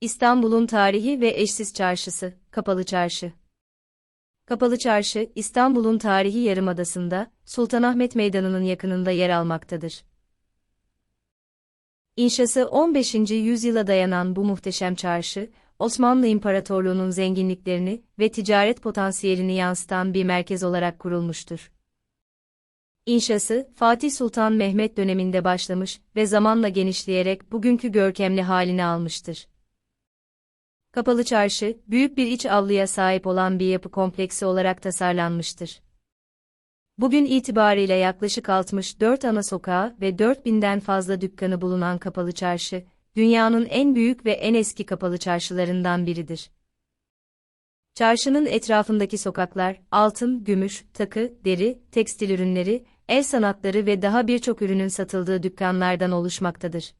İstanbul'un tarihi ve eşsiz çarşısı, Kapalı Çarşı. Kapalı Çarşı, İstanbul'un tarihi yarımadasında, Sultanahmet Meydanı'nın yakınında yer almaktadır. İnşası 15. yüzyıla dayanan bu muhteşem çarşı, Osmanlı İmparatorluğu'nun zenginliklerini ve ticaret potansiyelini yansıtan bir merkez olarak kurulmuştur. İnşası, Fatih Sultan Mehmet döneminde başlamış ve zamanla genişleyerek bugünkü görkemli halini almıştır. Kapalı Çarşı, büyük bir iç avluya sahip olan bir yapı kompleksi olarak tasarlanmıştır. Bugün itibariyle yaklaşık 64 ana sokağı ve 4000'den fazla dükkanı bulunan Kapalı Çarşı, dünyanın en büyük ve en eski kapalı çarşılarından biridir. Çarşının etrafındaki sokaklar, altın, gümüş, takı, deri, tekstil ürünleri, el sanatları ve daha birçok ürünün satıldığı dükkanlardan oluşmaktadır.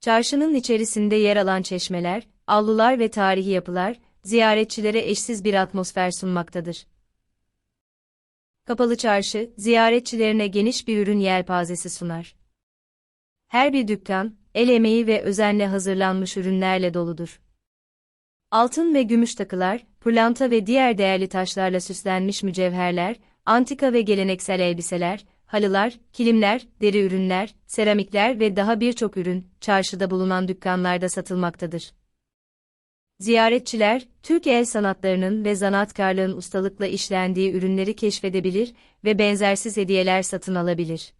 Çarşının içerisinde yer alan çeşmeler, avlular ve tarihi yapılar, ziyaretçilere eşsiz bir atmosfer sunmaktadır. Kapalı Çarşı, ziyaretçilerine geniş bir ürün yelpazesi sunar. Her bir dükkan, el emeği ve özenle hazırlanmış ürünlerle doludur. Altın ve gümüş takılar, pırlanta ve diğer değerli taşlarla süslenmiş mücevherler, antika ve geleneksel elbiseler, halılar, kilimler, deri ürünler, seramikler ve daha birçok ürün, çarşıda bulunan dükkanlarda satılmaktadır. Ziyaretçiler, Türk el sanatlarının ve zanaatkarlığın ustalıkla işlendiği ürünleri keşfedebilir ve benzersiz hediyeler satın alabilir.